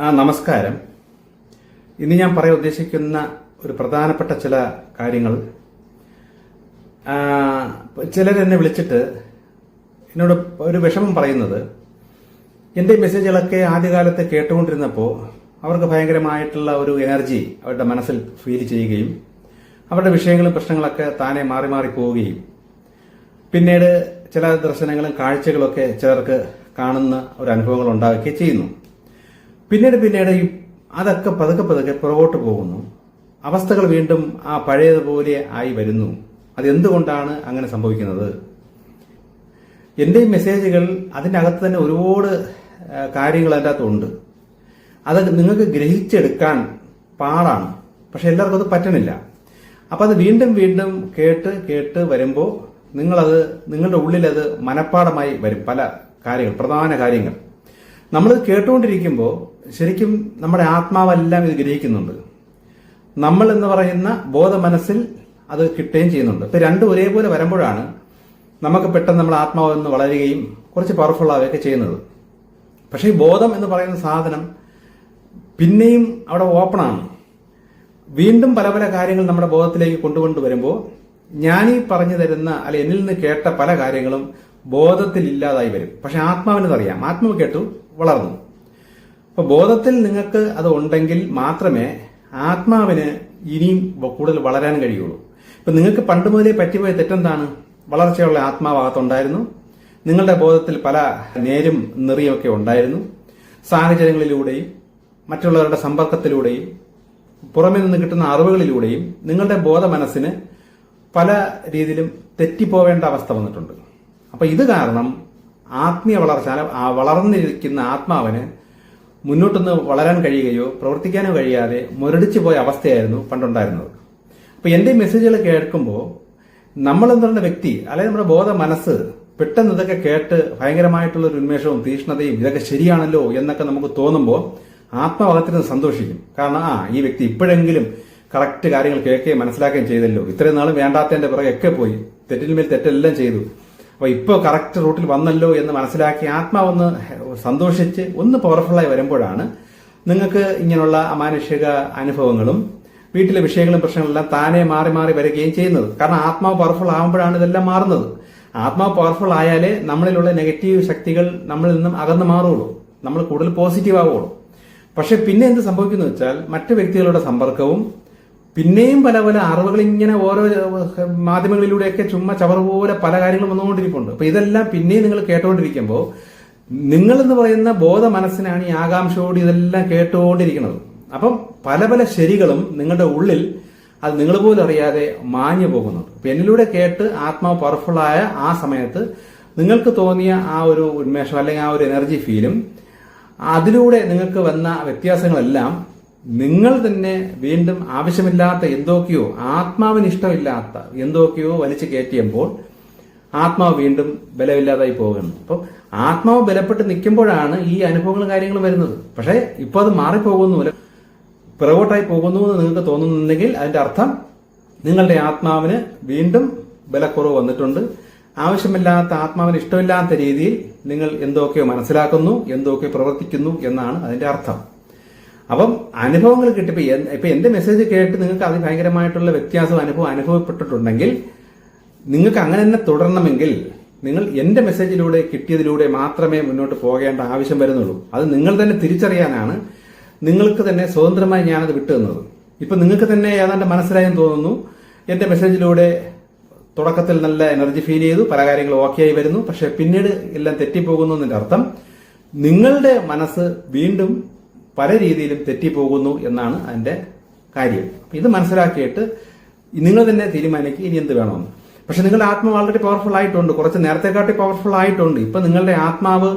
ആ നമസ്കാരം. ഇന്ന് ഞാൻ പറയാൻ ഉദ്ദേശിക്കുന്ന ഒരു പ്രധാനപ്പെട്ട ചില കാര്യങ്ങൾ. ചിലരെന്നെ വിളിച്ചിട്ട് എന്നോട് ഒരു വിഷമം പറയുന്നത്. എന്റെ മെസ്സേജുകളൊക്കെ ആദ്യകാലത്ത് കേട്ടുകൊണ്ടിരുന്നപ്പോൾ അവർക്ക് ഭയങ്കരമായിട്ടുള്ള ഒരു എനർജി അവരുടെ മനസ്സിൽ ഫീൽ ചെയ്യുകയും അവരുടെ വിഷയങ്ങളും പ്രശ്നങ്ങളൊക്കെ താനെ മാറി മാറി പോവുകയും. പിന്നീട് ചില ദർശനങ്ങളും കാഴ്ചകളൊക്കെ ചിലർക്ക് കാണുന്ന ഒരു അനുഭവങ്ങൾ ഉണ്ടാവുകയും ചെയ്യുന്നു. പിന്നീട് പിന്നീട് അതൊക്കെ പതുക്കെ പതുക്കെ പുറകോട്ട് പോകുന്നു. അവസ്ഥകൾ വീണ്ടും ആ പഴയതുപോലെ ആയി വരുന്നു. അതെന്തുകൊണ്ടാണ് അങ്ങനെ സംഭവിക്കുന്നത്? എന്റെ മെസ്സേജുകൾ അതിനകത്ത് തന്നെ ഒരുപാട് കാര്യങ്ങൾ അതിന്റെ അകത്തുണ്ട് അത് നിങ്ങൾക്ക് ഗ്രഹിച്ചെടുക്കാൻ പാടാണ്. പക്ഷെ എല്ലാവർക്കും അത് പറ്റണില്ല. അപ്പം അത് വീണ്ടും വീണ്ടും കേട്ട് കേട്ട് വരുമ്പോൾ നിങ്ങളത് നിങ്ങളുടെ ഉള്ളിൽ അത് മനഃപ്പാടമായി വരും. പല കാര്യങ്ങൾ പ്രധാന കാര്യങ്ങൾ. നമ്മൾ കേട്ടുകൊണ്ടിരിക്കുമ്പോൾ ശരിക്കും നമ്മുടെ ആത്മാവെല്ലാം ഇത് ഗ്രഹിക്കുന്നുണ്ട്. നമ്മൾ എന്ന് പറയുന്ന ബോധ മനസ്സിൽ അത് കിട്ടുകയും ചെയ്യുന്നുണ്ട്. ഇപ്പൊ രണ്ടും ഒരേപോലെ വരുമ്പോഴാണ് നമുക്ക് പെട്ടെന്ന് നമ്മൾ ആത്മാവ് എന്ന് വളരുകയും കുറച്ച് പവർഫുൾ ആവുകയൊക്കെ ചെയ്യുന്നത്. പക്ഷേ ഈ ബോധം എന്ന് പറയുന്ന സാധനം പിന്നെയും അവിടെ ഓപ്പണാണ് വീണ്ടും പല പല കാര്യങ്ങൾ നമ്മുടെ ബോധത്തിലേക്ക് കൊണ്ടുകൊണ്ട് വരുമ്പോൾ ഈ പറഞ്ഞു തരുന്ന അല്ലെ എന്നിൽ നിന്ന് കേട്ട പല കാര്യങ്ങളും ബോധത്തിൽ ഇല്ലാതായി വരും. പക്ഷെ ആത്മാവിനത് അറിയാം ആത്മാവ് കേട്ടു വളർന്നു. അപ്പൊ ബോധത്തിൽ നിങ്ങൾക്ക് അത് ഉണ്ടെങ്കിൽ മാത്രമേ ആത്മാവിന് ഇനിയും കൂടുതൽ വളരാൻ കഴിയുള്ളൂ. ഇപ്പൊ നിങ്ങൾക്ക് പണ്ട് മുതലേ പറ്റിപ്പോയ തെറ്റെന്താണ്? വളർച്ചയുള്ള ആത്മാവാകത്തുണ്ടായിരുന്നു. നിങ്ങളുടെ ബോധത്തിൽ പല നേരും നിറയുമൊക്കെ ഉണ്ടായിരുന്നു. സാഹചര്യങ്ങളിലൂടെയും മറ്റുള്ളവരുടെ സമ്പർക്കത്തിലൂടെയും പുറമെ നിന്ന് കിട്ടുന്ന അറിവുകളിലൂടെയും നിങ്ങളുടെ ബോധ മനസ്സിന് പല രീതിയിലും തെറ്റിപ്പോവേണ്ട അവസ്ഥ വന്നിട്ടുണ്ട്. അപ്പൊ ഇത് കാരണം ആത്മീയ വളർച്ച വളർന്നിരിക്കുന്ന ആത്മാവിന് മുന്നോട്ടൊന്ന് വളരാൻ കഴിയുകയോ പ്രവർത്തിക്കാനോ കഴിയാതെ മുരടിച്ചു പോയ അവസ്ഥയായിരുന്നു പണ്ടുണ്ടായിരുന്നത്. അപ്പൊ എന്റെ മെസ്സേജുകൾ കേൾക്കുമ്പോൾ നമ്മളെന്ന് പറഞ്ഞ വ്യക്തി അല്ലെങ്കിൽ നമ്മുടെ ബോധ മനസ്സ് പെട്ടെന്ന് ഇതൊക്കെ കേട്ട് ഭയങ്കരമായിട്ടുള്ള ഒരു ഉന്മേഷവും തീഷ്ണതയും ഇതൊക്കെ ശരിയാണല്ലോ എന്നൊക്കെ നമുക്ക് തോന്നുമ്പോൾ ആത്മാവകത്തിന് സന്തോഷിക്കും. കാരണം ആ ഈ വ്യക്തി ഇപ്പോഴെങ്കിലും കറക്റ്റ് കാര്യങ്ങൾ കേൾക്കുകയും മനസ്സിലാക്കുകയും ചെയ്തല്ലോ. ഇത്രയും നാളും വേണ്ടാത്തതിന്റെ പുറകെ ഒക്കെ പോയി. തെറ്റിന്മേൽ തെറ്റെല്ലാം ചെയ്തു. അപ്പൊ ഇപ്പോൾ കറക്റ്റ് റൂട്ടിൽ വന്നല്ലോ എന്ന് മനസ്സിലാക്കി ആത്മാവൊന്ന് സന്തോഷിച്ച് ഒന്ന് പവർഫുള്ളായി വരുമ്പോഴാണ് നിങ്ങൾക്ക് ഇങ്ങനെയുള്ള അമാനുഷിക അനുഭവങ്ങളും വീട്ടിലെ വിഷയങ്ങളും പ്രശ്നങ്ങളെല്ലാം താനെ മാറി മാറി വരികയും ചെയ്യുന്നത്. കാരണം ആത്മാവ് പവർഫുൾ ആകുമ്പോഴാണ് ഇതെല്ലാം മാറുന്നത്. ആത്മാവ് പവർഫുൾ ആയാലേ നമ്മളിലുള്ള നെഗറ്റീവ് ശക്തികൾ നമ്മളിൽ നിന്നും അകന്നു മാറുകയുള്ളൂ. നമ്മൾ കൂടുതൽ പോസിറ്റീവ് ആവുകയുള്ളൂ. പക്ഷെ പിന്നെ എന്ത് സംഭവിക്കുന്നു വെച്ചാൽ മറ്റു വ്യക്തികളുടെ സമ്പർക്കവും പിന്നെയും പല പല അറിവുകൾ ഇങ്ങനെ ഓരോ മാധ്യമങ്ങളിലൂടെയൊക്കെ ചുമ്മാ ചവർ പോലെ പല കാര്യങ്ങളും വന്നുകൊണ്ടിരിപ്പുണ്ട്. അപ്പൊ ഇതെല്ലാം പിന്നെയും നിങ്ങൾ കേട്ടുകൊണ്ടിരിക്കുമ്പോൾ നിങ്ങൾ എന്ന് പറയുന്ന ബോധ മനസ്സിനാണ് ഈ ആകാംക്ഷയോട് ഇതെല്ലാം കേട്ടുകൊണ്ടിരിക്കുന്നത്. അപ്പം പല പല ശരികളും നിങ്ങളുടെ ഉള്ളിൽ അത് നിങ്ങൾ പോലും അറിയാതെ മാഞ്ഞു പോകുന്നുണ്ട് എന്നിലൂടെ കേട്ട് ആത്മാവ് പവർഫുള്ളായ ആ സമയത്ത് നിങ്ങൾക്ക് തോന്നിയ ആ ഒരു ഉന്മേഷം അല്ലെങ്കിൽ ആ ഒരു എനർജി ഫീലും അതിലൂടെ നിങ്ങൾക്ക് വന്ന വ്യത്യാസങ്ങളെല്ലാം നിങ്ങൾ തന്നെ വീണ്ടും ആവശ്യമില്ലാത്ത എന്തൊക്കെയോ ആത്മാവിന് ഇഷ്ടമില്ലാത്ത എന്തൊക്കെയോ വലിച്ചു കയറ്റിയപ്പോൾ ആത്മാവ് വീണ്ടും ബലമില്ലാതായി പോകുന്നു. അപ്പോൾ ആത്മാവ് ബലപ്പെട്ട് നിൽക്കുമ്പോഴാണ് ഈ അനുഭവങ്ങളും കാര്യങ്ങളും വരുന്നത്. പക്ഷേ ഇപ്പൊ അത് മാറിപ്പോകുന്നു പിറകോട്ടായി പോകുന്നു എന്ന് നിങ്ങൾക്ക് തോന്നുന്നുണ്ടെങ്കിൽ അതിന്റെ അർത്ഥം നിങ്ങളുടെ ആത്മാവിന് വീണ്ടും ബലക്കുറവ് വന്നിട്ടുണ്ട്. ആവശ്യമില്ലാത്ത ആത്മാവിന് ഇഷ്ടമില്ലാത്ത രീതിയിൽ നിങ്ങൾ എന്തൊക്കെയോ മനസ്സിലാക്കുന്നു എന്തൊക്കെയോ പ്രവർത്തിക്കുന്നു എന്നാണ് അതിന്റെ അർത്ഥം. അപ്പം അനുഭവങ്ങൾ കിട്ടിയപ്പോൾ ഇപ്പൊ എന്റെ മെസ്സേജ് കേട്ട് നിങ്ങൾക്ക് അത് ഭയങ്കരമായിട്ടുള്ള വ്യത്യാസം അനുഭവം അനുഭവപ്പെട്ടിട്ടുണ്ടെങ്കിൽ നിങ്ങൾക്ക് അങ്ങനെ തന്നെ തുടരണമെങ്കിൽ നിങ്ങൾ എന്റെ മെസ്സേജിലൂടെ കിട്ടിയതിലൂടെ മാത്രമേ മുന്നോട്ട് പോകേണ്ട ആവശ്യം വരുന്നുള്ളൂ. അത് നിങ്ങൾ തന്നെ തിരിച്ചറിയാനാണ് നിങ്ങൾക്ക് തന്നെ സ്വതന്ത്രമായി ഞാനത് വിട്ടു തന്നത്. ഇപ്പൊ നിങ്ങൾക്ക് തന്നെ ഏതാണ്ട് മനസ്സിലായെന്ന് തോന്നുന്നു എന്റെ മെസ്സേജിലൂടെ തുടക്കത്തിൽ നല്ല എനർജി ഫീൽ ചെയ്തു പല കാര്യങ്ങളും ഓക്കെ ആയി വരുന്നു. പക്ഷെ പിന്നീട് എല്ലാം തെറ്റിപ്പോകുന്നു എന്നതിന്റെ അർത്ഥം നിങ്ങളുടെ മനസ്സ് വീണ്ടും പല രീതിയിലും തെറ്റിപ്പോകുന്നു എന്നാണ് അതിന്റെ കാര്യം. ഇത് മനസ്സിലാക്കിയിട്ട് നിങ്ങൾ തന്നെ തീരുമാനിക്കുക ഇനി എന്ത് വേണമെന്ന്. പക്ഷെ നിങ്ങളുടെ ആത്മാവ് ആൾറെഡി പവർഫുൾ ആയിട്ടുണ്ട്. കുറച്ച് നേരത്തെക്കാട്ടി പവർഫുൾ ആയിട്ടുണ്ട്. ഇപ്പൊ നിങ്ങളുടെ ആത്മാവ്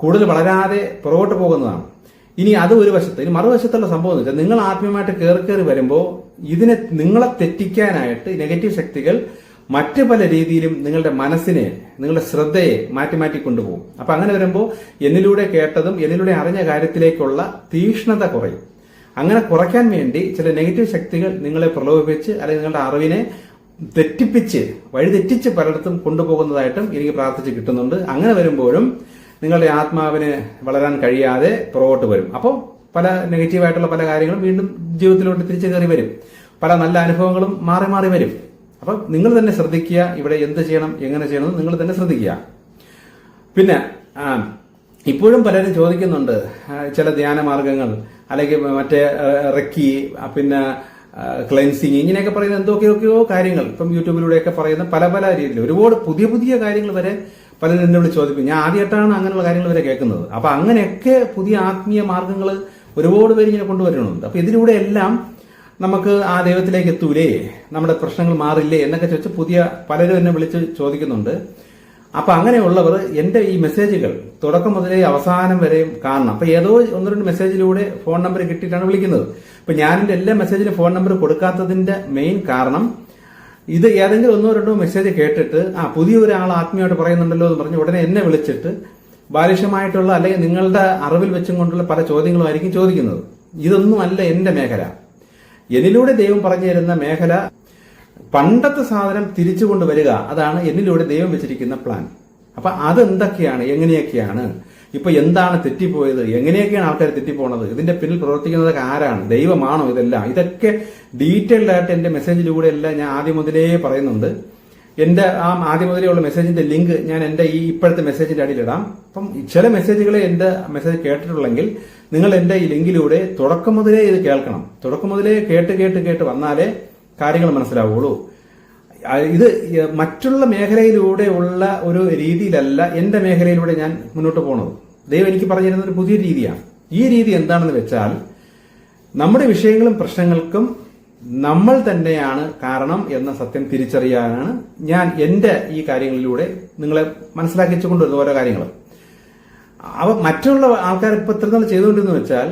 കൂടുതൽ വളരാതെ പുറകോട്ട് പോകുന്നതാണ്. ഇനി അത് ഒരു വശത്ത് ഇനി മറുവശത്തുള്ള സംഭവം എന്ന് വെച്ചാൽ നിങ്ങൾ ആത്മീയമായിട്ട് കയറി കയറി വരുമ്പോൾ ഇതിനെ നിങ്ങളെ തെറ്റിക്കാനായിട്ട് നെഗറ്റീവ് ശക്തികൾ മറ്റു പല രീതിയിലും നിങ്ങളുടെ മനസ്സിനെ നിങ്ങളുടെ ശ്രദ്ധയെ മാറ്റി മാറ്റി കൊണ്ടുപോകും. അപ്പൊ അങ്ങനെ വരുമ്പോൾ എന്നിലൂടെ കേട്ടതും എന്നിലൂടെ അറിഞ്ഞ കാര്യത്തിലേക്കുള്ള തീഷ്ണത കുറയും. അങ്ങനെ കുറയ്ക്കാൻ വേണ്ടി ചില നെഗറ്റീവ് ശക്തികൾ നിങ്ങളെ പ്രലോഭിപ്പിച്ച് അല്ലെങ്കിൽ നിങ്ങളുടെ അറിവിനെ തെറ്റിപ്പിച്ച് വഴിതെറ്റിച്ച് പലയിടത്തും കൊണ്ടുപോകുന്നതായിട്ടും എനിക്ക് പ്രാർത്ഥിച്ച് കിട്ടുന്നുണ്ട്. അങ്ങനെ വരുമ്പോഴും നിങ്ങളുടെ ആത്മാവിന് വളരാൻ കഴിയാതെ പുറകോട്ട് വരും. അപ്പോൾ പല നെഗറ്റീവായിട്ടുള്ള പല കാര്യങ്ങളും വീണ്ടും ജീവിതത്തിലോട്ട് തിരിച്ചു കയറി വരും. പല നല്ല അനുഭവങ്ങളും മാറി മാറി വരും. അപ്പം നിങ്ങൾ തന്നെ ശ്രദ്ധിക്കുക ഇവിടെ എന്ത് ചെയ്യണം എങ്ങനെ ചെയ്യണം നിങ്ങൾ തന്നെ ശ്രദ്ധിക്കുക. പിന്നെ ഇപ്പോഴും പലരും ചോദിക്കുന്നുണ്ട് ചില ധ്യാന മാർഗങ്ങൾ അല്ലെങ്കിൽ മറ്റേ റക്കി പിന്നെ ക്ലെൻസിങ് ഇങ്ങനെയൊക്കെ പറയുന്ന എന്തൊക്കെയൊക്കെയോ കാര്യങ്ങൾ. ഇപ്പം യൂട്യൂബിലൂടെയൊക്കെ പറയുന്ന പല പല രീതിയിൽ ഒരുപാട് പുതിയ പുതിയ കാര്യങ്ങൾ വരെ പലരും എന്നെ വിളിച്ച് ചോദിക്കും. ഞാൻ ആദ്യമായിട്ടാണ് അങ്ങനെയുള്ള കാര്യങ്ങൾ വരെ കേൾക്കുന്നത്. അപ്പൊ അങ്ങനെയൊക്കെ പുതിയ ആത്മീയ മാർഗങ്ങൾ ഒരുപാട് പേര് ഇങ്ങനെ കൊണ്ടുവരുന്നുണ്ട്. അപ്പൊ ഇതിലൂടെ എല്ലാം നമുക്ക് ആ ദൈവത്തിലേക്ക് എത്തൂലേ? നമ്മുടെ പ്രശ്നങ്ങൾ മാറില്ലേ? എന്നൊക്കെ ചോദിച്ച് പുതിയ പലരും എന്നെ വിളിച്ച് ചോദിക്കുന്നുണ്ട്. അപ്പൊ അങ്ങനെയുള്ളവർ എന്റെ ഈ മെസ്സേജുകൾ തുടക്കം മുതലേ അവസാനം വരെയും കാണണം. അപ്പൊ ഏതോ ഒന്ന് രണ്ട് മെസ്സേജിലൂടെ ഫോൺ നമ്പർ കിട്ടിയിട്ടാണ് വിളിക്കുന്നത്. അപ്പൊ ഞാൻ എന്റെ എല്ലാ മെസ്സേജിലും ഫോൺ നമ്പർ കൊടുക്കാത്തതിന്റെ മെയിൻ കാരണം ഇത് ഏതെങ്കിലും ഒന്നോ രണ്ടോ മെസ്സേജ് കേട്ടിട്ട് ആ പുതിയ ഒരാൾ ആത്മീയമായിട്ട് പറയുന്നുണ്ടല്ലോ എന്ന് പറഞ്ഞ് ഉടനെ എന്നെ വിളിച്ചിട്ട് ബാലിഷമായിട്ടുള്ള അല്ലെങ്കിൽ നിങ്ങളുടെ അറിവിൽ വെച്ചും കൊണ്ടുള്ള പല ചോദ്യങ്ങളുമായിരിക്കും ചോദിക്കുന്നത്. ഇതൊന്നും അല്ല എന്റെ മേഖല. എന്നിലൂടെ ദൈവം പറഞ്ഞു തരുന്ന മേഖല പണ്ടത്തെ സാധനം തിരിച്ചു കൊണ്ടുവരിക അതാണ് എന്നിലൂടെ ദൈവം വെച്ചിരിക്കുന്ന പ്ലാൻ അപ്പൊ അതെന്തൊക്കെയാണ്? എങ്ങനെയൊക്കെയാണ്? ഇപ്പൊ എന്താണ് തെറ്റിപ്പോയത്? എങ്ങനെയൊക്കെയാണ് ആൾക്കാർ തെറ്റിപ്പോണത്? ഇതിന്റെ പിന്നിൽ പ്രവർത്തിക്കുന്നതൊക്കെ ആരാണ്? ദൈവമാണോ ഇതെല്ലാം? ഇതൊക്കെ ഡീറ്റെയിൽഡ് ആയിട്ട് എന്റെ മെസ്സേജിലൂടെ എല്ലാം ഞാൻ ആദ്യം മുതലേ പറയുന്നുണ്ട്. എന്റെ ആ ആദ്യം മുതലേ ഉള്ള മെസ്സേജിന്റെ ലിങ്ക് ഞാൻ എന്റെ ഈ ഇപ്പോഴത്തെ മെസ്സേജിന്റെ അടിയിൽ ഇടാം. അപ്പം ചില മെസ്സേജുകൾ എന്റെ മെസ്സേജ് കേട്ടിട്ടുള്ളെങ്കിൽ നിങ്ങൾ എന്റെ ഈ ലിങ്കിലൂടെ തുടക്കം മുതലേ ഇത് കേൾക്കണം. തുടക്കം മുതലേ കേട്ട് കേട്ട് കേട്ട് വന്നാലേ കാര്യങ്ങൾ മനസ്സിലാവുള്ളൂ. ഇത് മറ്റുള്ള മേഖലയിലൂടെ ഉള്ള ഒരു രീതിയിലല്ല എന്റെ മേഖലയിലൂടെ ഞാൻ മുന്നോട്ട് പോണത്. ദൈവം എനിക്ക് പറഞ്ഞിരുന്ന ഒരു പുതിയ രീതിയാണ്. ഈ രീതി എന്താണെന്ന് വെച്ചാൽ നമ്മുടെ വിഷയങ്ങളും പ്രശ്നങ്ങൾക്കും നമ്മൾ തന്നെയാണ് കാരണം എന്ന സത്യം തിരിച്ചറിയാനാണ് ഞാൻ എന്റെ ഈ കാര്യങ്ങളിലൂടെ നിങ്ങളെ മനസ്സിലാക്കിച്ചു കൊണ്ടുവരുന്ന ഓരോ കാര്യങ്ങളും അവ മറ്റുള്ള ആൾക്കാർ ഇപ്പൊ ഇത്ര നാൾ ചെയ്തുകൊണ്ടിരുന്നു വെച്ചാൽ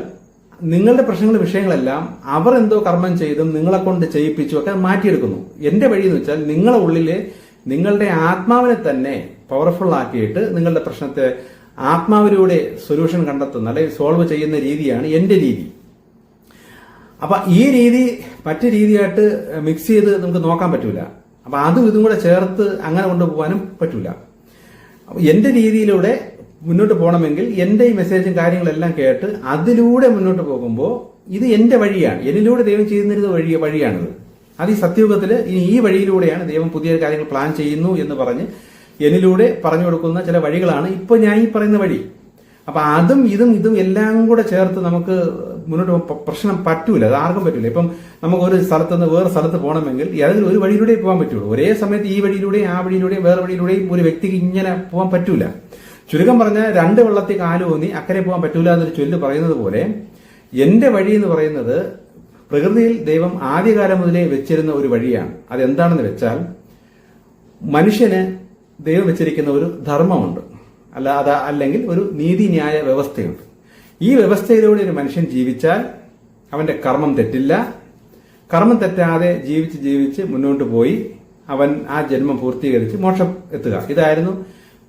നിങ്ങളുടെ പ്രശ്നങ്ങൾ വിഷയങ്ങളെല്ലാം അവർ എന്തോ കർമ്മം ചെയ്തും നിങ്ങളെ കൊണ്ട് ചെയ്യിപ്പിച്ചും ഒക്കെ മാറ്റിയെടുക്കുന്നു. എന്റെ വഴി എന്ന് വെച്ചാൽ നിങ്ങളെ ഉള്ളിലെ നിങ്ങളുടെ ആത്മാവിനെ തന്നെ പവർഫുൾ ആക്കിയിട്ട് നിങ്ങളുടെ പ്രശ്നത്തെ ആത്മാവിലൂടെ സൊല്യൂഷൻ കണ്ടെത്തുന്ന അല്ലെങ്കിൽ സോൾവ് ചെയ്യുന്ന രീതിയാണ് എന്റെ രീതി. അപ്പൊ ഈ രീതി മറ്റു രീതിയായിട്ട് മിക്സ് ചെയ്ത് നമുക്ക് നോക്കാൻ പറ്റൂല. അപ്പൊ അതും ഇതും കൂടെ ചേർത്ത് അങ്ങനെ കൊണ്ടുപോകാനും പറ്റൂല. എന്റെ രീതിയിലൂടെ മുന്നോട്ട് പോകണമെങ്കിൽ എന്റെ ഈ മെസ്സേജും കാര്യങ്ങളെല്ലാം കേട്ട് അതിലൂടെ മുന്നോട്ട് പോകുമ്പോൾ ഇത് എന്റെ വഴിയാണ്. എന്നിലൂടെ ദൈവം ചെയ്യുന്നൊരു വഴി വഴിയാണിത്. അത് ഈ സത്യയുഗത്തിൽ ഇനി ഈ വഴിയിലൂടെയാണ് ദൈവം പുതിയ കാര്യങ്ങൾ പ്ലാൻ ചെയ്യുന്നു എന്ന് പറഞ്ഞ് എന്നിലൂടെ പറഞ്ഞു കൊടുക്കുന്ന ചില വഴികളാണ് ഇപ്പൊ ഞാൻ ഈ പറയുന്ന വഴി. അപ്പൊ അതും ഇതും ഇതും എല്ലാം കൂടെ ചേർത്ത് നമുക്ക് മുന്നോട്ട് പോകാൻ പ്രശ്നം പറ്റൂല. അത് ആർക്കും പറ്റൂല. ഇപ്പം നമുക്ക് ഒരു സ്ഥലത്ത് നിന്ന് വേറെ സ്ഥലത്ത് പോകണമെങ്കിൽ ഏതെങ്കിലും ഒരു വഴിയിലൂടെ പോകാൻ പറ്റുള്ളൂ. ഒരേ സമയത്ത് ഈ വഴിയിലൂടെയും ആ വഴിയിലൂടെയും വേറെ വഴിയിലൂടെയും ഒരു വ്യക്തിക്ക് ഇങ്ങനെ പോകാൻ പറ്റൂല. ചുരുക്കം പറഞ്ഞാൽ രണ്ട് വെള്ളത്തിൽ കാലുഊന്നി അക്കരെ പോകാൻ പറ്റൂല എന്നൊരു ചൊല്ല് പറയുന്നത് പോലെ എന്റെ വഴി എന്ന് പറയുന്നത് പ്രകൃതിയിൽ ദൈവം ആദ്യകാലം മുതലേ വെച്ചിരുന്ന ഒരു വഴിയാണ്. അതെന്താണെന്ന് വെച്ചാൽ മനുഷ്യന് ദൈവം വെച്ചിരിക്കുന്ന ഒരു ധർമ്മമുണ്ട്. അല്ല അത് അല്ലെങ്കിൽ ഒരു നീതിന്യായ വ്യവസ്ഥയുണ്ട്. ഈ വ്യവസ്ഥയിലൂടെ ഒരു മനുഷ്യൻ ജീവിച്ചാൽ അവന്റെ കർമ്മം തെറ്റില്ല. കർമ്മം തെറ്റാതെ ജീവിച്ച് ജീവിച്ച് മുന്നോട്ട് പോയി അവൻ ആ ജന്മം പൂർത്തീകരിച്ച് മോക്ഷം എത്തുക. ഇതായിരുന്നു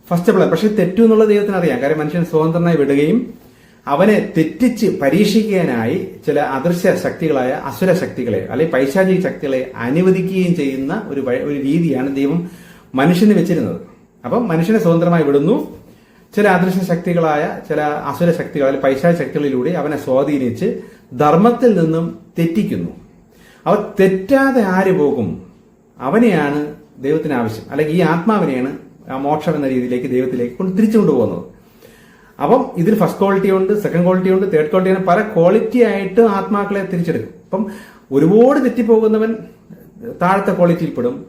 ഫസ്റ്റ് പ്ലാൻ പക്ഷെ തെറ്റു എന്നുള്ള ദൈവത്തിന് അറിയാം. കാര്യം മനുഷ്യൻ സ്വതന്ത്രനായി വിടുകയും അവനെ തെറ്റിച്ച് പരീക്ഷിക്കാനായി ചില അദൃശ്യ ശക്തികളായ അസുര ശക്തികളെ അല്ലെങ്കിൽ പൈശാചിക ശക്തികളെ അനുവദിക്കുകയും ചെയ്യുന്ന ഒരു ഒരു രീതിയാണ് ദൈവം മനുഷ്യന് വെച്ചിരുന്നത്. അപ്പം മനുഷ്യനെ സ്വതന്ത്രമായി വിടുന്നു. ചില അദൃശ്യ ശക്തികളായ ചില അസുര ശക്തികൾ അല്ലെങ്കിൽ പൈശാച ശക്തികളിലൂടെ അവനെ സ്വാധീനിച്ച് ധർമ്മത്തിൽ നിന്നും തെറ്റിക്കുന്നു. അവ തെറ്റാതെ ആര് പോകും? അവനെയാണ് ദൈവത്തിന് ആവശ്യം. അല്ലെങ്കിൽ ഈ ആത്മാവിനെയാണ് മോക്ഷം എന്ന രീതിയിലേക്ക് ദൈവത്തിലേക്ക് കൊണ്ട് തിരിച്ചു കൊണ്ടുപോകുന്നത് അപ്പം ഇതിൽ ഫസ്റ്റ് ക്വാളിറ്റി ഉണ്ട് സെക്കൻഡ് ക്വാളിറ്റി ഉണ്ട് തേർഡ് ക്വാളിറ്റി ഉണ്ട് പല ക്വാളിറ്റി ആയിട്ട് ആത്മാക്കളെ തിരിച്ചെടുക്കും. അപ്പം ഒരുപാട് തെറ്റിപ്പോകുന്നവൻ താഴത്തെ ക്വാളിറ്റിയിൽ പെടും.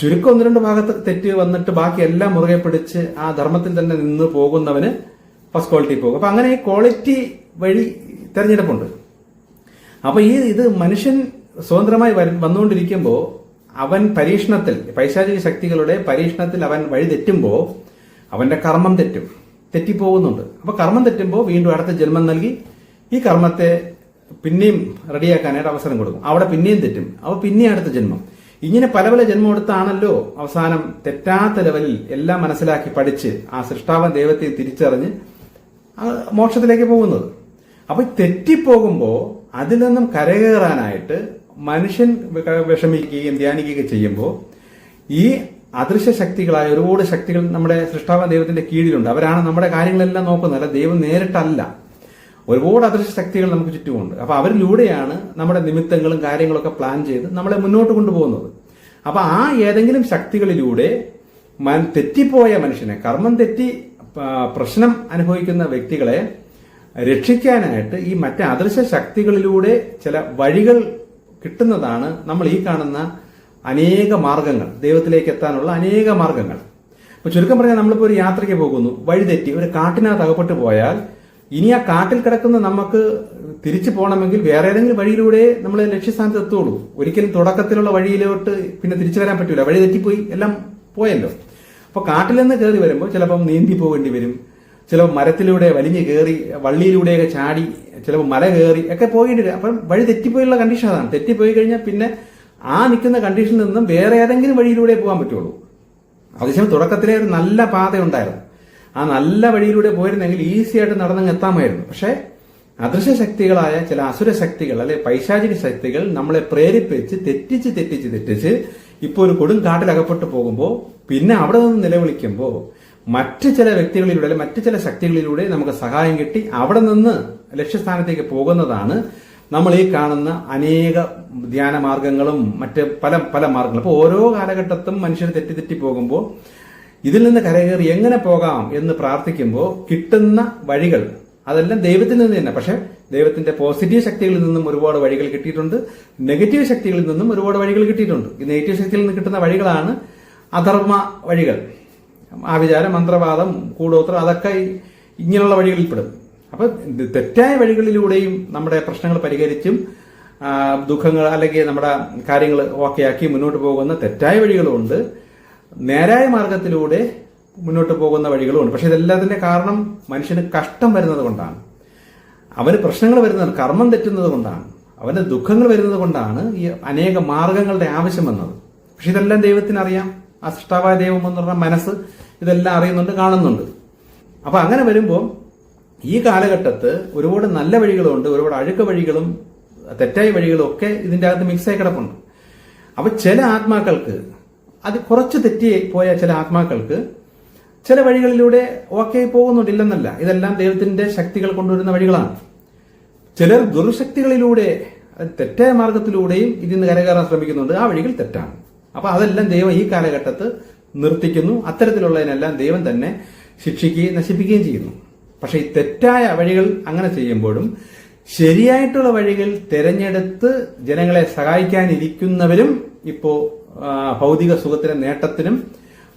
ചുരുക്കം ഒന്ന് രണ്ട് ഭാഗത്ത് തെറ്റ് വന്നിട്ട് ബാക്കി എല്ലാം മുറുകെ പിടിച്ച് ആ ധർമ്മത്തിൽ തന്നെ നിന്ന് പോകുന്നവന് ഫസ്റ്റ് ക്വാളിറ്റി പോകും. അപ്പൊ അങ്ങനെ ക്വാളിറ്റി വഴി തെരഞ്ഞെടുപ്പുണ്ട്. അപ്പൊ ഈ ഇത് മനുഷ്യൻ സ്വതന്ത്രമായി വന്നുകൊണ്ടിരിക്കുമ്പോൾ അവൻ പരീക്ഷണത്തിൽ പൈശാചിക ശക്തികളുടെ പരീക്ഷണത്തിൽ അവൻ വഴി തെറ്റുമ്പോൾ അവന്റെ കർമ്മം തെറ്റും. തെറ്റിപ്പോകുന്നുണ്ട്. അപ്പൊ കർമ്മം തെറ്റുമ്പോൾ വീണ്ടും അടുത്ത ജന്മം നൽകി ഈ കർമ്മത്തെ പിന്നെയും റെഡിയാക്കാനായിട്ട് അവസരം കൊടുക്കും. അവിടെ പിന്നെയും തെറ്റും. അപ്പോൾ പിന്നെയും അടുത്ത ജന്മം. ഇങ്ങനെ പല പല ജന്മം എടുത്താണല്ലോ അവസാനം തെറ്റാത്ത ലെവലിൽ എല്ലാം മനസ്സിലാക്കി പഠിച്ച് ആ സൃഷ്ടാവൻ ദൈവത്തെ തിരിച്ചറിഞ്ഞ് മോക്ഷത്തിലേക്ക് പോകുന്നത്. അപ്പൊ തെറ്റിപ്പോകുമ്പോൾ അതിൽ നിന്നും കരകയറാനായിട്ട് മനുഷ്യൻ വിഷമിക്കുകയും ധ്യാനിക്കുകയും ചെയ്യുമ്പോൾ ഈ അദൃശ്യ ശക്തികളായ ഒരുപാട് ശക്തികൾ നമ്മുടെ സൃഷ്ടാവ ദൈവത്തിന്റെ കീഴിലുണ്ട്. അവരാണ് നമ്മുടെ കാര്യങ്ങളെല്ലാം നോക്കുന്നത് അല്ല ദൈവം നേരിട്ടല്ല. ഒരുപാട് അദൃശ്യ ശക്തികൾ നമുക്ക് ചുറ്റുമുണ്ട്. അപ്പൊ അവരിലൂടെയാണ് നമ്മുടെ നിമിത്തങ്ങളും കാര്യങ്ങളൊക്കെ പ്ലാൻ ചെയ്ത് നമ്മളെ മുന്നോട്ട് കൊണ്ടുപോകുന്നത്. അപ്പോൾ ആ ഏതെങ്കിലും ശക്തികളിലൂടെ മൻ തെറ്റിപ്പോയ മനുഷ്യനെ കർമ്മം തെറ്റി പ്രശ്നം അനുഭവിക്കുന്ന വ്യക്തികളെ രക്ഷിക്കാനായിട്ട് ഈ മറ്റ് അദൃശ്യ ശക്തികളിലൂടെ ചില വഴികൾ കിട്ടുന്നതാണ് നമ്മൾ ഈ കാണുന്ന അനേക മാർഗങ്ങൾ. ദൈവത്തിലേക്ക് എത്താനുള്ള അനേക മാർഗങ്ങൾ. ഇപ്പൊ ചുരുക്കം പറഞ്ഞാൽ നമ്മളിപ്പോ ഒരു യാത്രയ്ക്ക് പോകുന്നു. വഴി തെറ്റി ഒരു കാട്ടിനകത്ത് അകപ്പെട്ടു പോയാൽ ഇനി ആ കാട്ടിൽ കിടക്കുന്ന നമുക്ക് തിരിച്ചു പോകണമെങ്കിൽ വേറെ ഏതെങ്കിലും വഴിയിലൂടെ നമ്മൾ ലക്ഷ്യസ്ഥാനത്ത് എത്തുള്ളൂ ഒരിക്കലും തുടക്കത്തിലുള്ള വഴിയിലോട്ട് പിന്നെ തിരിച്ചു വരാൻ പറ്റൂല. വഴി തെറ്റിപ്പോയി എല്ലാം പോയല്ലോ. അപ്പൊ കാട്ടിൽ നിന്ന് കയറി വരുമ്പോൾ ചിലപ്പം നീന്തി പോകേണ്ടി വരും. ചിലപ്പോൾ മരത്തിലൂടെ വലിഞ്ഞു കയറി വള്ളിയിലൂടെയൊക്കെ ചാടി ചിലപ്പോൾ മല കയറി ഒക്കെ പോകേണ്ടി വരും. അപ്പം വഴി തെറ്റിപ്പോയുള്ള കണ്ടീഷൻ അതാണ്. തെറ്റിപ്പോയി കഴിഞ്ഞാൽ പിന്നെ ആ നിൽക്കുന്ന കണ്ടീഷനിൽ നിന്നും വേറെ ഏതെങ്കിലും വഴിയിലൂടെ പോകാൻ പറ്റുള്ളൂ. അതേസമയം തുടക്കത്തിലെ ഒരു നല്ല പാത ഉണ്ടായിരുന്നു ആ നല്ല വഴിയിലൂടെ പോയിരുന്നെങ്കിൽ ഈസി ആയിട്ട് നടന്നങ്ങ് എത്താമായിരുന്നു. പക്ഷേ അദൃശ്യ ശക്തികളായ ചില അസുര ശക്തികൾ അല്ലെ പൈശാചിക ശക്തികൾ നമ്മളെ പ്രേരിപ്പിച്ച് തെറ്റിച്ച് തെറ്റിച്ച് തെറ്റിച്ച് ഇപ്പോൾ ഒരു കൊടും കാട്ടിലകപ്പെട്ടു പോകുമ്പോൾ പിന്നെ അവിടെ നിന്ന് നിലവിളിക്കുമ്പോൾ മറ്റ് ചില വ്യക്തികളിലൂടെ അല്ലെ മറ്റ് ചില ശക്തികളിലൂടെ നമുക്ക് സഹായം കിട്ടി അവിടെ നിന്ന് ലക്ഷ്യസ്ഥാനത്തേക്ക് പോകുന്നതാണ് നമ്മൾ ഈ കാണുന്ന അനേക ധ്യാന മാർഗങ്ങളും മറ്റ് പല പല മാർഗങ്ങളും. അപ്പോൾ ഓരോ കാലഘട്ടത്തും മനുഷ്യർ തെറ്റി തെറ്റി പോകുമ്പോൾ ഇതിൽ നിന്ന് കരകയറി എങ്ങനെ പോകാം എന്ന് പ്രാർത്ഥിക്കുമ്പോൾ കിട്ടുന്ന വഴികൾ അതെല്ലാം ദൈവത്തിൽ നിന്ന് തന്നെ. പക്ഷെ ദൈവത്തിന്റെ പോസിറ്റീവ് ശക്തികളിൽ നിന്നും ഒരുപാട് വഴികൾ കിട്ടിയിട്ടുണ്ട്. നെഗറ്റീവ് ശക്തികളിൽ നിന്നും ഒരുപാട് വഴികൾ കിട്ടിയിട്ടുണ്ട്. ഈ നെഗറ്റീവ് ശക്തിയിൽ നിന്ന് കിട്ടുന്ന വഴികളാണ് അധർമ്മ വഴികൾ. ആവിചാര മന്ത്രവാദം കൂടോത്രം അതൊക്കെ ഇങ്ങനെയുള്ള വഴികളിൽ പെടും. അപ്പൊ തെറ്റായ വഴികളിലൂടെയും നമ്മുടെ പ്രശ്നങ്ങൾ പരിഹരിച്ചും ദുഃഖങ്ങൾ അല്ലെങ്കിൽ നമ്മുടെ കാര്യങ്ങൾ ഓക്കെയാക്കി മുന്നോട്ട് പോകുന്ന തെറ്റായ വഴികളുമുണ്ട് നേരായ മാർഗത്തിലൂടെ മുന്നോട്ട് പോകുന്ന വഴികളുമുണ്ട്. പക്ഷെ ഇതെല്ലാത്തിന്റെ കാരണം മനുഷ്യന് കഷ്ടം വരുന്നത് കൊണ്ടാണ്. അവന് പ്രശ്നങ്ങൾ വരുന്നത് കർമ്മം തെറ്റുന്നത് കൊണ്ടാണ്. അവന് ദുഃഖങ്ങൾ വരുന്നത് കൊണ്ടാണ് ഈ അനേക മാർഗങ്ങളുടെ ആവശ്യം വന്നത്. പക്ഷെ ഇതെല്ലാം ദൈവത്തിന് അറിയാം ആ സൃഷ്ടാവായ ദൈവം എന്ന് പറഞ്ഞ മനസ്സ് ഇതെല്ലാം അറിയുന്നുണ്ട് കാണുന്നുണ്ട്. അപ്പൊ അങ്ങനെ വരുമ്പോൾ ഈ കാലഘട്ടത്ത് ഒരുപാട് നല്ല വഴികളുണ്ട് ഒരുപാട് അഴുക്ക വഴികളും തെറ്റായ വഴികളും ഒക്കെ ഇതിന്റെ അകത്ത് മിക്സായി കിടപ്പുണ്ട്. അപ്പൊ ചില ആത്മാക്കൾക്ക് അത് കുറച്ച് തെറ്റി പോയ ചില ആത്മാക്കൾക്ക് ചില വഴികളിലൂടെ ഓക്കെ പോകുന്നുണ്ടില്ലെന്നല്ല. ഇതെല്ലാം ദൈവത്തിന്റെ ശക്തികൾ കൊണ്ടുവരുന്ന വഴികളാണ്. ചിലർ ദുർശക്തികളിലൂടെ തെറ്റായ മാർഗത്തിലൂടെയും ഇതിൽ നിന്ന് കരകയറാൻ ശ്രമിക്കുന്നുണ്ട്. ആ വഴികൾ തെറ്റാണ്. അപ്പൊ അതെല്ലാം ദൈവം ഈ കാലഘട്ടത്ത് നിർത്തിക്കുന്നു. അത്തരത്തിലുള്ളതിനെല്ലാം ദൈവം തന്നെ ശിക്ഷിക്കുകയും നശിപ്പിക്കുകയും ചെയ്യുന്നു. പക്ഷെ ഈ തെറ്റായ വഴികൾ അങ്ങനെ ചെയ്യുമ്പോഴും ശരിയായിട്ടുള്ള വഴികൾ തിരഞ്ഞെടുത്ത് ജനങ്ങളെ സഹായിക്കാനിരിക്കുന്നവരും ഇപ്പോ ഭൗതിക സുഖത്തിനും നേട്ടത്തിനും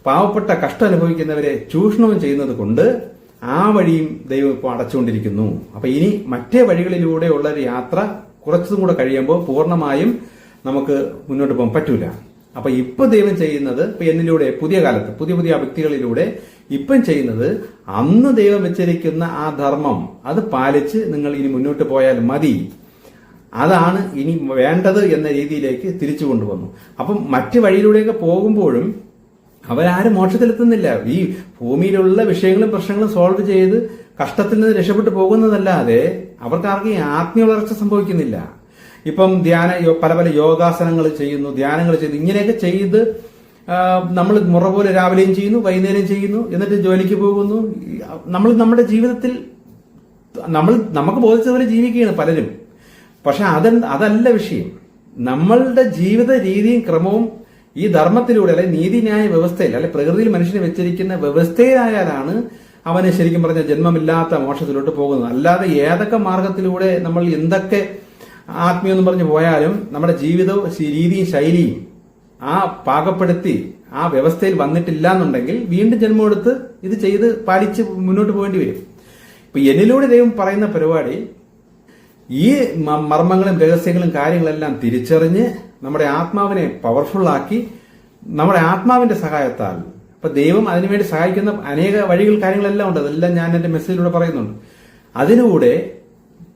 പാവപ്പെട്ട കഷ്ടം അനുഭവിക്കുന്നവരെ ചൂഷണവും ചെയ്യുന്നത് കൊണ്ട് ആ വഴിയും ദൈവം ഇപ്പോൾ അടച്ചുകൊണ്ടിരിക്കുന്നു. അപ്പൊ ഇനി മറ്റേ വഴികളിലൂടെയുള്ള ഒരു യാത്ര കുറച്ചും കൂടെ കഴിയുമ്പോൾ പൂർണമായും നമുക്ക് മുന്നോട്ട് പോകാൻ പറ്റൂല. അപ്പൊ ഇപ്പൊ ദൈവം ചെയ്യുന്നത് ഇപ്പൊ എന്നിലൂടെ പുതിയ കാലത്ത് പുതിയ പുതിയ വ്യക്തികളിലൂടെ ഇപ്പം ചെയ്യുന്നത് അന്ന് ദൈവം വെച്ചിരിക്കുന്ന ആ ധർമ്മം അത് പാലിച്ച് നിങ്ങൾ ഇനി മുന്നോട്ട് പോയാൽ മതി. അതാണ് ഇനി വേണ്ടത് എന്ന രീതിയിലേക്ക് തിരിച്ചു കൊണ്ടുവന്നു. അപ്പം മറ്റു വഴിയിലൂടെയൊക്കെ പോകുമ്പോഴും അവരാരും മോക്ഷത്തിലെത്തുന്നില്ല. ഈ ഭൂമിയിലുള്ള വിഷയങ്ങളും പ്രശ്നങ്ങളും സോൾവ് ചെയ്ത് കഷ്ടത്തിൽ നിന്ന് രക്ഷപ്പെട്ടു പോകുന്നതല്ലാതെ അവർക്കാർക്ക് ഈ ആത്മീയ വളർച്ച സംഭവിക്കുന്നില്ല. ഇപ്പം ധ്യാന പല പല യോഗാസനങ്ങൾ ചെയ്യുന്നു ധ്യാനങ്ങൾ ചെയ്യുന്നു. ഇങ്ങനെയൊക്കെ ചെയ്ത് നമ്മൾ മുറ പോലെ രാവിലെയും ചെയ്യുന്നു വൈകുന്നേരം ചെയ്യുന്നു എന്നിട്ട് ജോലിക്ക് പോകുന്നു. നമ്മൾ നമ്മുടെ ജീവിതത്തിൽ നമ്മൾ നമുക്ക് ബോധിച്ചവരെ ജീവിക്കുകയാണ് പലരും. പക്ഷെ അത് അതല്ല വിഷയം. നമ്മളുടെ ജീവിത രീതിയും ക്രമവും ഈ ധർമ്മത്തിലൂടെ അല്ലെ നീതിന്യായ വ്യവസ്ഥയിൽ അല്ലെ പ്രകൃതിയിൽ മനുഷ്യനെ വെച്ചിരിക്കുന്ന വ്യവസ്ഥയിലായാലാണ് അവനെ ശരിക്കും പറഞ്ഞ ജന്മമില്ലാത്ത മോക്ഷത്തിലോട്ട് പോകുന്നത്. അല്ലാതെ ഏതൊക്കെ മാർഗത്തിലൂടെ നമ്മൾ എന്തൊക്കെ ആത്മീയം എന്ന് പറഞ്ഞു പോയാലും നമ്മുടെ ജീവിതവും രീതിയും ശൈലിയും ആ പാകപ്പെടുത്തി ആ വ്യവസ്ഥയിൽ വന്നിട്ടില്ല എന്നുണ്ടെങ്കിൽ വീണ്ടും ജന്മമെടുത്ത് ഇത് ചെയ്ത് പാലിച്ച് മുന്നോട്ട് പോകേണ്ടി വരും. ഇപ്പൊ എന്നിലൂടെ ദൈവം പറയുന്ന പരിപാടി ഈ മർമ്മങ്ങളും രഹസ്യങ്ങളും കാര്യങ്ങളെല്ലാം തിരിച്ചറിഞ്ഞ് നമ്മുടെ ആത്മാവിനെ പവർഫുള്ളാക്കി നമ്മുടെ ആത്മാവിന്റെ സഹായത്താൽ. അപ്പൊ ദൈവം അതിനുവേണ്ടി സഹായിക്കുന്ന അനേക വഴികൾ കാര്യങ്ങളെല്ലാം ഉണ്ട്. അതെല്ലാം ഞാൻ എന്റെ മെസ്സേജിലൂടെ പറയുന്നുണ്ട്. അതിലൂടെ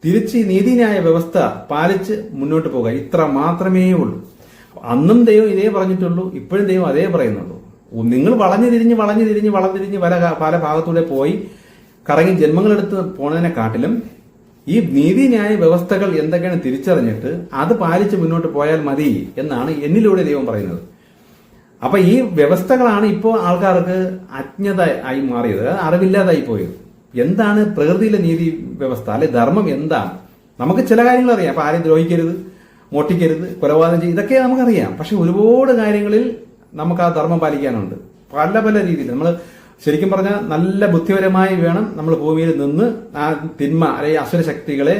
തിരിച്ച് നീതിന്യായ വ്യവസ്ഥ പാലിച്ച് മുന്നോട്ട് പോകുക ഇത്ര മാത്രമേ ഉള്ളൂ. അന്നും ദൈവം ഇതേ പറഞ്ഞിട്ടുള്ളൂ. ഇപ്പോഴും ദൈവം അതേ പറയുന്നുള്ളൂ. നിങ്ങൾ വളഞ്ഞു തിരിഞ്ഞ് വളഞ്ഞു തിരിഞ്ഞ് വളഞ്ഞിരിഞ്ഞ് പല പല ഭാഗത്തൂടെ പോയി കറങ്ങി ജന്മങ്ങളെടുത്ത് പോണതിനെക്കാട്ടിലും ഈ നീതിന്യായ വ്യവസ്ഥകൾ എന്തൊക്കെയാണ് തിരിച്ചറിഞ്ഞിട്ട് അത് പാലിച്ച് മുന്നോട്ട് പോയാൽ മതി എന്നാണ് എന്നിലൂടെ ദൈവം പറയുന്നത്. അപ്പൊ ഈ വ്യവസ്ഥകളാണ് ഇപ്പോൾ ആൾക്കാർക്ക് അജ്ഞത ആയി മാറിയത് അറിവില്ലാതായി പോയത്. എന്താണ് പ്രകൃതിയിലെ നീതി വ്യവസ്ഥ അല്ലെ ധർമ്മം എന്താണ്? നമുക്ക് ചില കാര്യങ്ങൾ അറിയാം. അപ്പൊ ആരെയും ദ്രോഹിക്കരുത് മോട്ടിക്കരുത് കൊലപാതകം ചെയ്ത് ഇതൊക്കെ നമുക്കറിയാം. പക്ഷെ ഒരുപാട് കാര്യങ്ങളിൽ നമുക്ക് ആ ധർമ്മം പാലിക്കാനുണ്ട്. പല പല രീതിയിൽ. നമ്മൾ ശരിക്കും പറഞ്ഞാൽ നല്ല ബുദ്ധിപരമായി വേണം നമ്മൾ ഭൂമിയിൽ നിന്ന് ആ തിന്മ അല്ലെങ്കിൽ അസുര ശക്തികളെ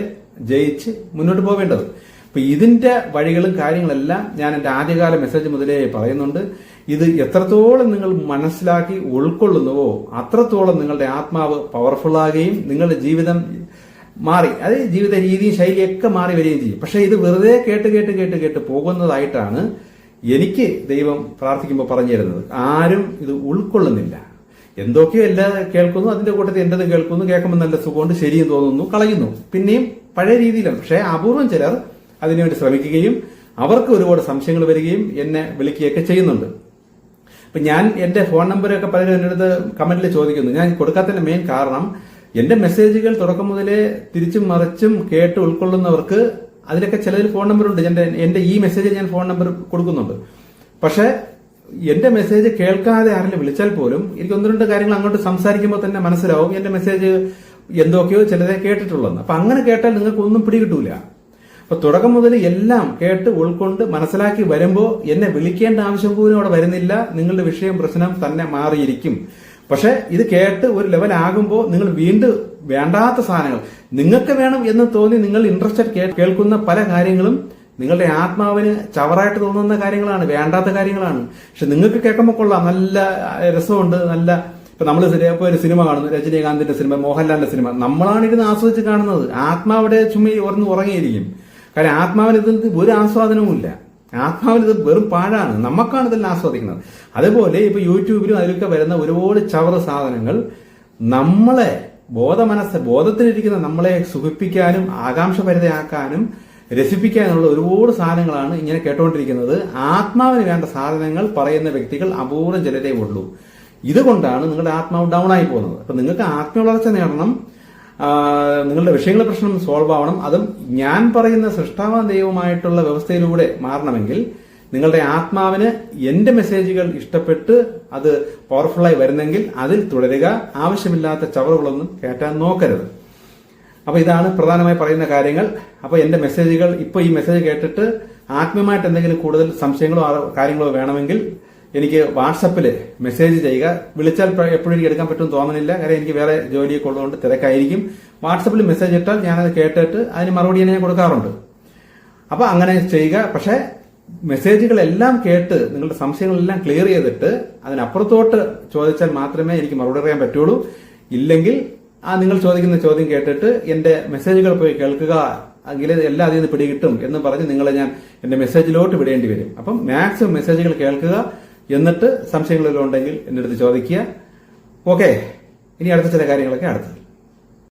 ജയിച്ച് മുന്നോട്ട് പോവേണ്ടത്. അപ്പൊ ഇതിന്റെ വഴികളും കാര്യങ്ങളെല്ലാം ഞാൻ എന്റെ ആദ്യകാല മെസ്സേജ് മുതലേ പറയുന്നുണ്ട്. ഇത് എത്രത്തോളം നിങ്ങൾ മനസ്സിലാക്കി ഉൾക്കൊള്ളുന്നുവോ അത്രത്തോളം നിങ്ങളുടെ ആത്മാവ് പവർഫുൾ ആകുകയും നിങ്ങളുടെ ജീവിതം മാറി അത് ജീവിത രീതിയും ശൈലിയൊക്കെ മാറി വരികയും ചെയ്യും. പക്ഷെ ഇത് വെറുതെ കേട്ട് കേട്ട് കേട്ട് കേട്ട് പോകുന്നതായിട്ടാണ് എനിക്ക് ദൈവം പ്രാർത്ഥിക്കുമ്പോൾ പറഞ്ഞു തരുന്നത്. ആരും ഇത് ഉൾക്കൊള്ളുന്നില്ല. എന്തൊക്കെയോ എല്ലാം കേൾക്കുന്നു അതിന്റെ കൂട്ടത്തിൽ എന്റേത് കേൾക്കുന്നു കേൾക്കുമ്പോൾ നല്ല സുഖമുണ്ട് ശരിയും തോന്നുന്നു കളയുന്നു. പിന്നെയും പഴയ രീതിയിലാണ്. പക്ഷേ അപൂർവം ചിലർ അതിനുവേണ്ടി ശ്രമിക്കുകയും അവർക്ക് ഒരുപാട് സംശയങ്ങൾ വരികയും എന്നെ വിളിക്കുകയൊക്കെ ചെയ്യുന്നുണ്ട്. ഇപ്പൊ ഞാൻ എന്റെ ഫോൺ നമ്പറൊക്കെ പലരും എന്റെ അടുത്ത് കമന്റിൽ ചോദിക്കുന്നു. ഞാൻ കൊടുക്കാത്തതിന്റെ മെയിൻ കാരണം എന്റെ മെസ്സേജുകൾ തുടക്കം മുതലേ തിരിച്ചും മറിച്ചും കേട്ട് ഉൾക്കൊള്ളുന്നവർക്ക് അതിലൊക്കെ ചിലതിൽ ഫോൺ നമ്പർ ഉണ്ട്. എന്റെ എന്റെ ഈ മെസ്സേജിൽ ഞാൻ ഫോൺ നമ്പർ കൊടുക്കുന്നുണ്ട്. പക്ഷെ എന്റെ മെസ്സേജ് കേൾക്കാതെ ആരെങ്കിലും വിളിച്ചാൽ പോലും എനിക്ക് ഒന്ന് രണ്ട് കാര്യങ്ങൾ അങ്ങോട്ട് സംസാരിക്കുമ്പോൾ തന്നെ മനസ്സിലാവും എന്റെ മെസ്സേജ് എന്തൊക്കെയോ ചിലരെ കേട്ടിട്ടുള്ളതെന്ന് അപ്പൊ അങ്ങനെ കേട്ടാൽ നിങ്ങൾക്ക് ഒന്നും പിടികിട്ടൂല. അപ്പൊ തുടക്കം മുതൽ എല്ലാം കേട്ട് ഉൾക്കൊണ്ട് മനസ്സിലാക്കി വരുമ്പോൾ എന്നെ വിളിക്കേണ്ട ആവശ്യം പോലും അവിടെ വരുന്നില്ല. നിങ്ങളുടെ വിഷയം പ്രശ്നം തന്നെ മാറിയിരിക്കും. പക്ഷെ ഇത് കേട്ട് ഒരു ലെവൽ ആകുമ്പോൾ നിങ്ങൾ വീണ്ടും വേണ്ടാത്ത സാധനങ്ങൾ. നിങ്ങൾക്ക് വേണം എന്ന് തോന്നി നിങ്ങൾ ഇൻട്രസ്റ്റഡ് കേൾക്കുന്ന പല കാര്യങ്ങളും നിങ്ങളുടെ ആത്മാവിന് ചവറായിട്ട് തോന്നുന്ന കാര്യങ്ങളാണ് വേണ്ടാത്ത കാര്യങ്ങളാണ്. പക്ഷെ നിങ്ങൾക്ക് കേൾക്കുമ്പോൾ കൊള്ളാം. നല്ല രസമുണ്ട്. നല്ല ഇപ്പൊ നമ്മൾ ഇപ്പൊ ഒരു സിനിമ കാണുന്നു. രജനീകാന്തിന്റെ സിനിമ മോഹൻലാലിന്റെ സിനിമ. നമ്മളാണ് ഇരുന്ന് ആസ്വദിച്ച് കാണുന്നത്. ആത്മാവിടെ ചുമി ഉറന്ന് ഉറങ്ങിയിരിക്കും. കാര്യം ആത്മാവിന് ഇതിൽ ഒരു ആസ്വാദനവും ഇല്ല. ആത്മാവിന് ഇത് വെറും പാഴാണ്. നമുക്കാണ് ഇതെല്ലാം ആസ്വദിക്കുന്നത്. അതുപോലെ ഇപ്പൊ യൂട്യൂബിലും അതിലൊക്കെ വരുന്ന ഒരുപാട് ചവറ സാധനങ്ങൾ നമ്മളെ ബോധമനസ് ബോധത്തിലിരിക്കുന്ന നമ്മളെ സുഖിപ്പിക്കാനും ആകാംക്ഷഭരിതയാക്കാനും രസിപ്പിക്കാനുള്ള ഒരുപാട് സാധനങ്ങളാണ് ഇങ്ങനെ കേട്ടുകൊണ്ടിരിക്കുന്നത് ആത്മാവിന് വേണ്ട സാധനങ്ങൾ പറയുന്ന വ്യക്തികൾ അപൂർവം ചിലരേ ഉള്ളൂ. ഇതുകൊണ്ടാണ് നിങ്ങളുടെ ആത്മാവ് ഡൗൺ ആയി പോകുന്നത്. അപ്പൊ നിങ്ങൾക്ക് ആത്മവളർച്ച നേടണം. നിങ്ങളുടെ വിഷയങ്ങളുടെ പ്രശ്നം സോൾവ് ആവണം. അതും ഞാൻ പറയുന്ന സൃഷ്ടാവാൻ ദൈവമായിട്ടുള്ള വ്യവസ്ഥയിലൂടെ മാറണമെങ്കിൽ നിങ്ങളുടെ ആത്മാവിന് എന്റെ മെസ്സേജുകൾ ഇഷ്ടപ്പെട്ട് അത് പവർഫുള്ളായി വരുന്നെങ്കിൽ അതിൽ തുടരുക. ആവശ്യമില്ലാത്ത ചവറുകളൊന്നും കയറ്റാൻ നോക്കരുത്. അപ്പൊ ഇതാണ് പ്രധാനമായി പറയുന്ന കാര്യങ്ങൾ. അപ്പോൾ എന്റെ മെസ്സേജുകൾ ഇപ്പൊ ഈ മെസ്സേജ് കേട്ടിട്ട് ആത്മീയമായിട്ട് എന്തെങ്കിലും കൂടുതൽ സംശയങ്ങളോ കാര്യങ്ങളോ വേണമെങ്കിൽ എനിക്ക് വാട്സപ്പിൽ മെസ്സേജ് ചെയ്യുക. വിളിച്ചാൽ എപ്പോഴും എനിക്ക് എടുക്കാൻ പറ്റുമെന്ന് തോന്നുന്നില്ല. കാര്യം എനിക്ക് വേറെ ജോലിയൊക്കെ ഉള്ളതുകൊണ്ട് തിരക്കായിരിക്കും. വാട്സപ്പിൽ മെസ്സേജ് ഇട്ടാൽ ഞാനത് കേട്ടിട്ട് അതിന് മറുപടി ഞാൻ കൊടുക്കാറുണ്ട്. അപ്പോൾ അങ്ങനെ ചെയ്യുക. പക്ഷേ മെസ്സേജുകളെല്ലാം കേട്ട് നിങ്ങളുടെ സംശയങ്ങളെല്ലാം ക്ലിയർ ചെയ്തിട്ട് അതിനപ്പുറത്തോട്ട് ചോദിച്ചാൽ മാത്രമേ എനിക്ക് മറുപടി അറിയാൻ പറ്റുള്ളൂ. ഇല്ലെങ്കിൽ ആ നിങ്ങൾ ചോദിക്കുന്ന ചോദ്യം കേട്ടിട്ട് എന്റെ മെസ്സേജുകൾ പോയി കേൾക്കുക എങ്കിൽ എല്ലാം അതിൽ നിന്ന് പിടികിട്ടും എന്ന് പറഞ്ഞ് നിങ്ങളെ ഞാൻ എന്റെ മെസ്സേജിലോട്ട് വിടേണ്ടി വരും. അപ്പം മാക്സിമം മെസ്സേജുകൾ കേൾക്കുക എന്നിട്ട് സംശയങ്ങളെല്ലാം ഉണ്ടെങ്കിൽ എന്റെ അടുത്ത് ചോദിക്കുക. ഓക്കെ ഇനി അടുത്ത ചില കാര്യങ്ങളൊക്കെ അടുത്തത്.